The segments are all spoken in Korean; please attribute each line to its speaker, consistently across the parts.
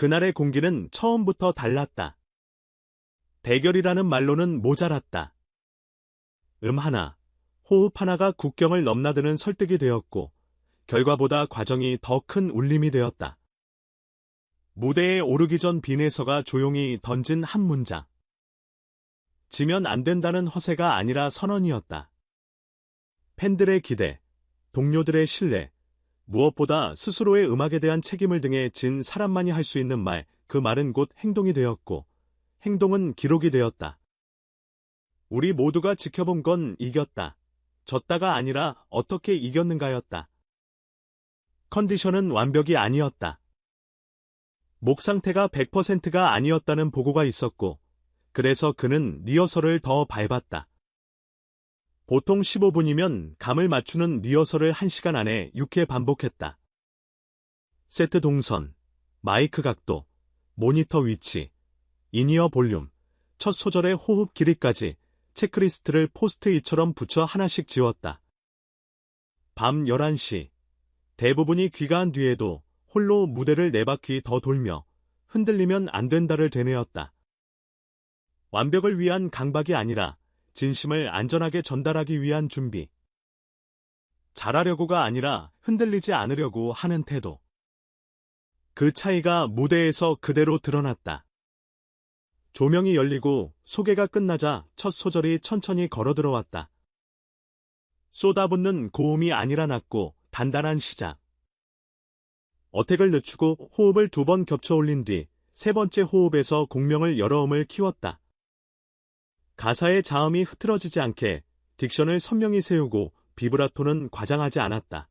Speaker 1: 그날의 공기는 처음부터 달랐다. 대결이라는 말로는 모자랐다. 음 하나, 호흡 하나가 국경을 넘나드는 설득이 되었고, 결과보다 과정이 더 큰 울림이 되었다. 무대에 오르기 전 빈에서가 조용히 던진 한 문장. 지면 안 된다는 허세가 아니라 선언이었다. 팬들의 기대, 동료들의 신뢰, 무엇보다 스스로의 음악에 대한 책임을 등에 진 사람만이 할 수 있는 말, 그 말은 곧 행동이 되었고, 행동은 기록이 되었다. 우리 모두가 지켜본 건 이겼다. 졌다가 아니라 어떻게 이겼는가였다. 컨디션은 완벽이 아니었다. 목 상태가 100%가 아니었다는 보고가 있었고, 그래서 그는 리허설을 더 밟았다. 보통 15분이면 감을 맞추는 리허설을 1시간 안에 6회 반복했다. 세트 동선, 마이크 각도, 모니터 위치, 인이어 볼륨, 첫 소절의 호흡 길이까지 체크리스트를 포스트잇처럼 붙여 하나씩 지웠다. 밤 11시, 대부분이 귀가한 뒤에도 홀로 무대를 네 바퀴 더 돌며 흔들리면 안 된다를 되뇌었다. 완벽을 위한 강박이 아니라 진심을 안전하게 전달하기 위한 준비. 잘하려고가 아니라 흔들리지 않으려고 하는 태도. 그 차이가 무대에서 그대로 드러났다. 조명이 열리고 소개가 끝나자 첫 소절이 천천히 걸어 들어왔다. 쏟아붓는 고음이 아니라 낮고 단단한 시작. 어택을 늦추고 호흡을 두 번 겹쳐 올린 뒤 세 번째 호흡에서 공명을 여러 음을 키웠다. 가사의 자음이 흐트러지지 않게 딕션을 선명히 세우고 비브라토는 과장하지 않았다.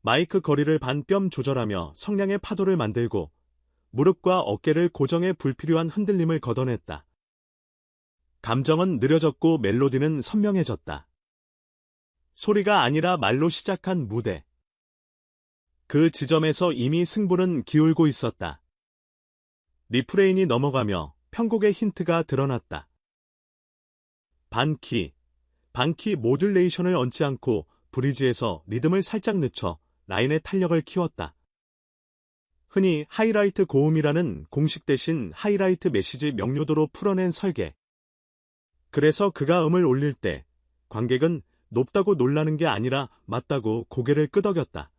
Speaker 1: 마이크 거리를 반뼘 조절하며 성량의 파도를 만들고 무릎과 어깨를 고정해 불필요한 흔들림을 걷어냈다. 감정은 느려졌고 멜로디는 선명해졌다. 소리가 아니라 말로 시작한 무대. 그 지점에서 이미 승부는 기울고 있었다. 리프레인이 넘어가며 편곡의 힌트가 드러났다. 반키, 반키 모듈레이션을 얹지 않고 브리지에서 리듬을 살짝 늦춰 라인의 탄력을 키웠다. 흔히 하이라이트 고음이라는 공식 대신 하이라이트 메시지 명료도로 풀어낸 설계. 그래서 그가 음을 올릴 때 관객은 높다고 놀라는 게 아니라 맞다고 고개를 끄덕였다.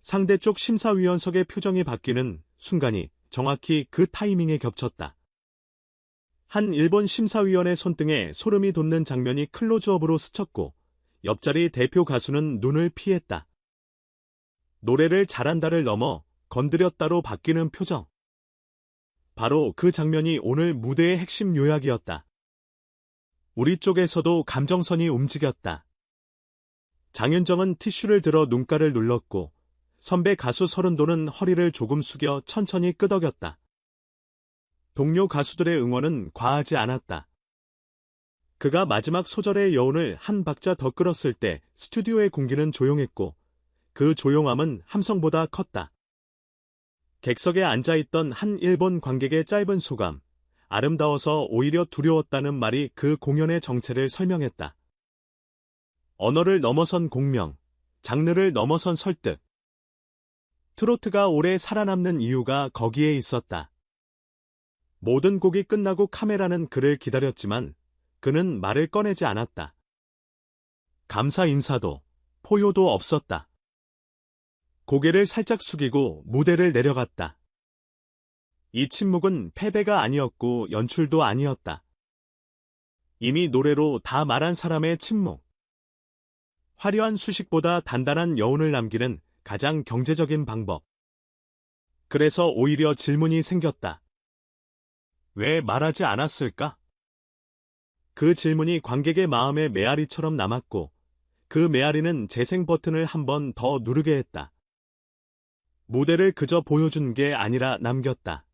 Speaker 1: 상대 쪽 심사위원석의 표정이 바뀌는 순간이 정확히 그 타이밍에 겹쳤다. 한 일본 심사위원의 손등에 소름이 돋는 장면이 클로즈업으로 스쳤고 옆자리 대표 가수는 눈을 피했다. 노래를 잘한다를 넘어 건드렸다로 바뀌는 표정. 바로 그 장면이 오늘 무대의 핵심 요약이었다. 우리 쪽에서도 감정선이 움직였다. 장윤정은 티슈를 들어 눈가를 눌렀고 선배 가수 서른도는 허리를 조금 숙여 천천히 끄덕였다. 동료 가수들의 응원은 과하지 않았다. 그가 마지막 소절의 여운을 한 박자 더 끌었을 때 스튜디오의 공기는 조용했고 그 조용함은 함성보다 컸다. 객석에 앉아있던 한 일본 관객의 짧은 소감, 아름다워서 오히려 두려웠다는 말이 그 공연의 정체를 설명했다. 언어를 넘어선 공명, 장르를 넘어선 설득. 트로트가 오래 살아남는 이유가 거기에 있었다. 모든 곡이 끝나고 카메라는 그를 기다렸지만 그는 말을 꺼내지 않았다. 감사 인사도 포효도 없었다. 고개를 살짝 숙이고 무대를 내려갔다. 이 침묵은 패배가 아니었고 연출도 아니었다. 이미 노래로 다 말한 사람의 침묵. 화려한 수식보다 단단한 여운을 남기는 가장 경제적인 방법. 그래서 오히려 질문이 생겼다. 왜 말하지 않았을까? 그 질문이 관객의 마음에 메아리처럼 남았고 그 메아리는 재생 버튼을 한 번 더 누르게 했다. 무대를 그저 보여준 게 아니라 남겼다.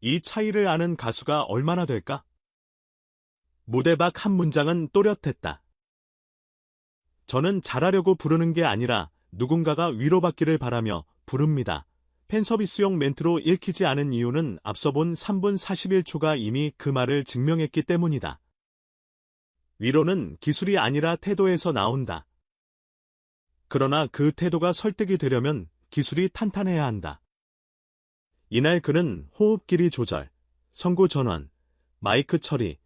Speaker 1: 이 차이를 아는 가수가 얼마나 될까? 무대 밖 한 문장은 또렷했다. 저는 잘하려고 부르는 게 아니라 누군가가 위로받기를 바라며 부릅니다. 팬서비스용 멘트로 읽히지 않은 이유는 앞서 본 3분 41초가 이미 그 말을 증명했기 때문이다. 위로는 기술이 아니라 태도에서 나온다. 그러나 그 태도가 설득이 되려면 기술이 탄탄해야 한다. 이날 그는 호흡 길이 조절, 성구 전환, 마이크 처리,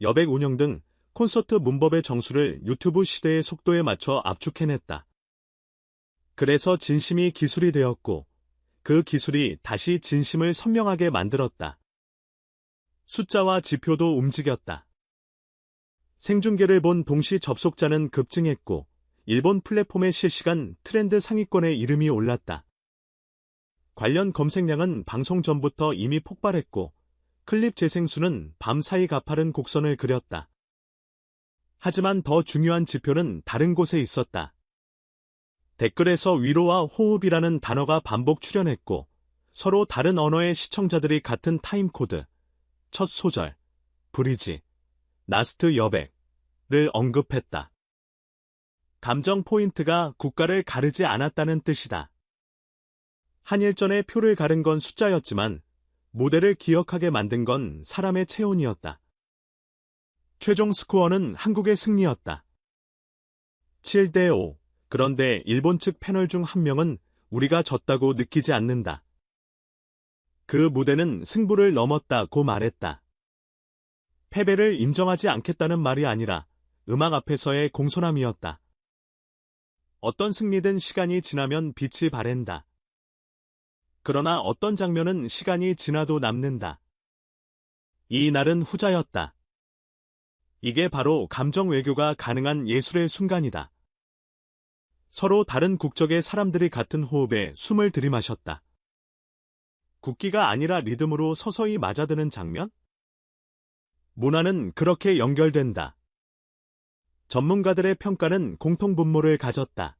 Speaker 1: 여백 운영 등 콘서트 문법의 정수를 유튜브 시대의 속도에 맞춰 압축해냈다. 그래서 진심이 기술이 되었고, 그 기술이 다시 진심을 선명하게 만들었다. 숫자와 지표도 움직였다. 생중계를 본 동시 접속자는 급증했고, 일본 플랫폼의 실시간 트렌드 상위권에 이름이 올랐다. 관련 검색량은 방송 전부터 이미 폭발했고, 클립 재생수는 밤사이 가파른 곡선을 그렸다. 하지만 더 중요한 지표는 다른 곳에 있었다. 댓글에서 위로와 호흡이라는 단어가 반복 출현했고, 서로 다른 언어의 시청자들이 같은 타임코드, 첫 소절, 브리지, 나스트 여백을 언급했다. 감정 포인트가 국가를 가르지 않았다는 뜻이다. 한일전에 표를 가른 건 숫자였지만 무대를 기억하게 만든 건 사람의 체온이었다. 최종 스코어는 한국의 승리였다. 7대 5. 그런데 일본 측 패널 중 한 명은 우리가 졌다고 느끼지 않는다. 그 무대는 승부를 넘었다고 말했다. 패배를 인정하지 않겠다는 말이 아니라 음악 앞에서의 공손함이었다. 어떤 승리든 시간이 지나면 빛이 바랜다. 그러나 어떤 장면은 시간이 지나도 남는다. 이 날은 후자였다. 이게 바로 감정 외교가 가능한 예술의 순간이다. 서로 다른 국적의 사람들이 같은 호흡에 숨을 들이마셨다. 국기가 아니라 리듬으로 서서히 맞아드는 장면? 문화는 그렇게 연결된다. 전문가들의 평가는 공통분모를 가졌다.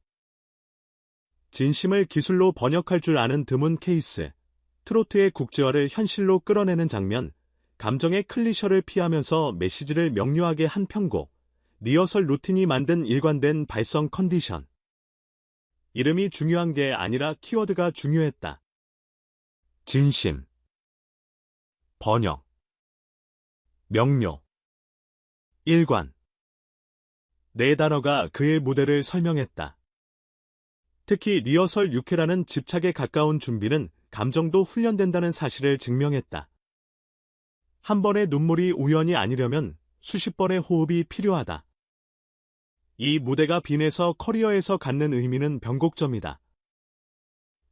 Speaker 1: 진심을 기술로 번역할 줄 아는 드문 케이스, 트로트의 국제화를 현실로 끌어내는 장면, 감정의 클리셔를 피하면서 메시지를 명료하게 한 편곡, 리허설 루틴이 만든 일관된 발성 컨디션. 이름이 중요한 게 아니라 키워드가 중요했다. 진심, 번역, 명료, 일관. 네 단어가 그의 무대를 설명했다. 특히 리허설 6회라는 집착에 가까운 준비는 감정도 훈련된다는 사실을 증명했다. 한 번의 눈물이 우연이 아니려면 수십 번의 호흡이 필요하다. 이 무대가 빈에서 커리어에서 갖는 의미는 변곡점이다.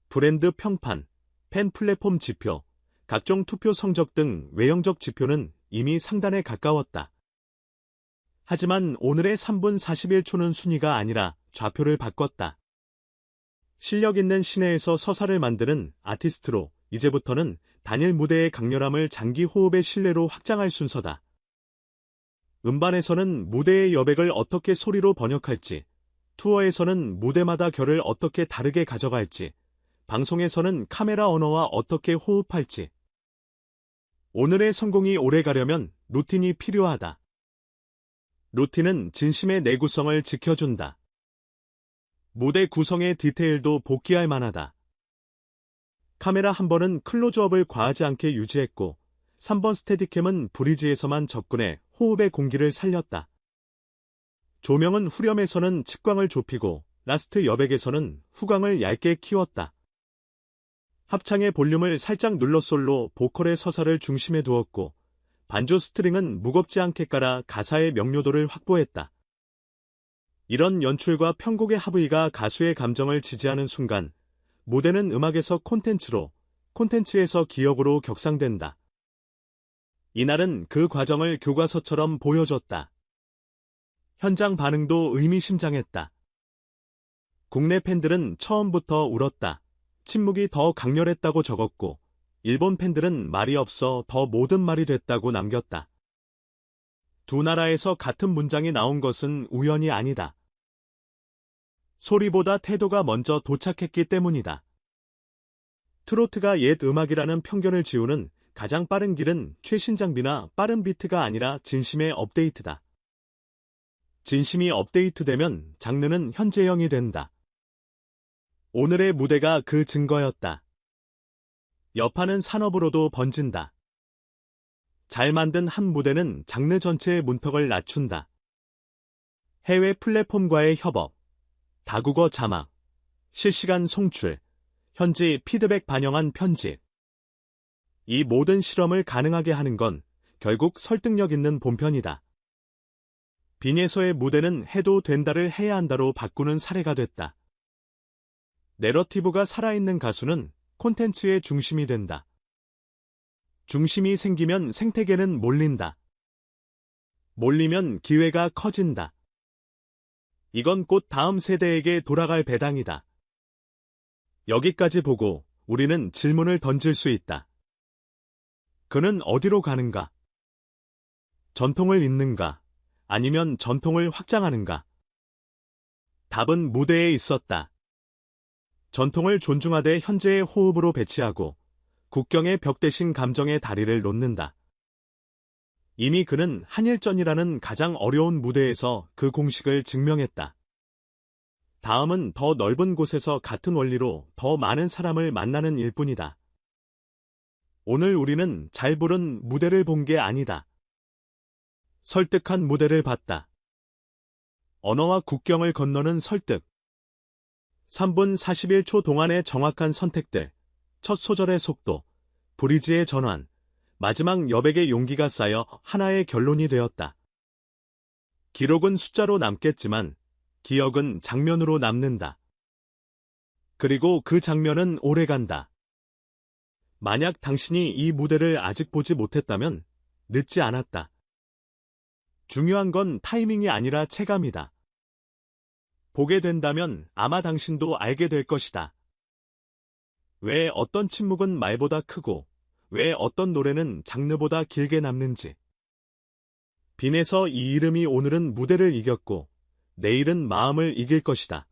Speaker 1: 브랜드 평판, 팬 플랫폼 지표, 각종 투표 성적 등 외형적 지표는 이미 상단에 가까웠다. 하지만 오늘의 3분 41초는 순위가 아니라 좌표를 바꿨다. 실력 있는 시내에서 서사를 만드는 아티스트로 이제부터는 단일 무대의 강렬함을 장기 호흡의 신뢰로 확장할 순서다. 음반에서는 무대의 여백을 어떻게 소리로 번역할지, 투어에서는 무대마다 결을 어떻게 다르게 가져갈지, 방송에서는 카메라 언어와 어떻게 호흡할지. 오늘의 성공이 오래 가려면 루틴이 필요하다. 루틴은 진심의 내구성을 지켜준다. 무대 구성의 디테일도 복귀할 만하다. 카메라 한 번은 클로즈업을 과하지 않게 유지했고 3번 스테디캠은 브리지에서만 접근해 호흡의 공기를 살렸다. 조명은 후렴에서는 측광을 좁히고 라스트 여백에서는 후광을 얇게 키웠다. 합창의 볼륨을 살짝 눌러 솔로 보컬의 서사를 중심에 두었고 반주 스트링은 무겁지 않게 깔아 가사의 명료도를 확보했다. 이런 연출과 편곡의 합의가 가수의 감정을 지지하는 순간 무대는 음악에서 콘텐츠로, 콘텐츠에서 기억으로 격상된다. 이날은 그 과정을 교과서처럼 보여줬다. 현장 반응도 의미심장했다. 국내 팬들은 처음부터 울었다. 침묵이 더 강렬했다고 적었고, 일본 팬들은 말이 없어 더 모든 말이 됐다고 남겼다. 두 나라에서 같은 문장이 나온 것은 우연이 아니다. 소리보다 태도가 먼저 도착했기 때문이다. 트로트가 옛 음악이라는 편견을 지우는 가장 빠른 길은 최신 장비나 빠른 비트가 아니라 진심의 업데이트다. 진심이 업데이트되면 장르는 현재형이 된다. 오늘의 무대가 그 증거였다. 여파는 산업으로도 번진다. 잘 만든 한 무대는 장르 전체의 문턱을 낮춘다. 해외 플랫폼과의 협업, 다국어 자막, 실시간 송출, 현지 피드백 반영한 편집. 이 모든 실험을 가능하게 하는 건 결국 설득력 있는 본편이다. 빈에서의 무대는 해도 된다를 해야 한다로 바꾸는 사례가 됐다. 내러티브가 살아있는 가수는 콘텐츠의 중심이 된다. 중심이 생기면 생태계는 몰린다. 몰리면 기회가 커진다. 이건 곧 다음 세대에게 돌아갈 배당이다. 여기까지 보고 우리는 질문을 던질 수 있다. 그는 어디로 가는가? 전통을 잇는가? 아니면 전통을 확장하는가? 답은 무대에 있었다. 전통을 존중하되 현재의 호흡으로 배치하고 국경의 벽 대신 감정의 다리를 놓는다. 이미 그는 한일전이라는 가장 어려운 무대에서 그 공식을 증명했다. 다음은 더 넓은 곳에서 같은 원리로 더 많은 사람을 만나는 일뿐이다. 오늘 우리는 잘 부른 무대를 본 게 아니다. 설득한 무대를 봤다. 언어와 국경을 건너는 설득. 3분 41초 동안의 정확한 선택들, 첫 소절의 속도, 브리지의 전환, 마지막 여백의 용기가 쌓여 하나의 결론이 되었다. 기록은 숫자로 남겠지만 기억은 장면으로 남는다. 그리고 그 장면은 오래간다. 만약 당신이 이 무대를 아직 보지 못했다면 늦지 않았다. 중요한 건 타이밍이 아니라 체감이다. 보게 된다면 아마 당신도 알게 될 것이다. 왜 어떤 침묵은 말보다 크고 왜 어떤 노래는 장르보다 길게 남는지. 빈에서 이 이름이 오늘은 무대를 이겼고 내일은 마음을 이길 것이다.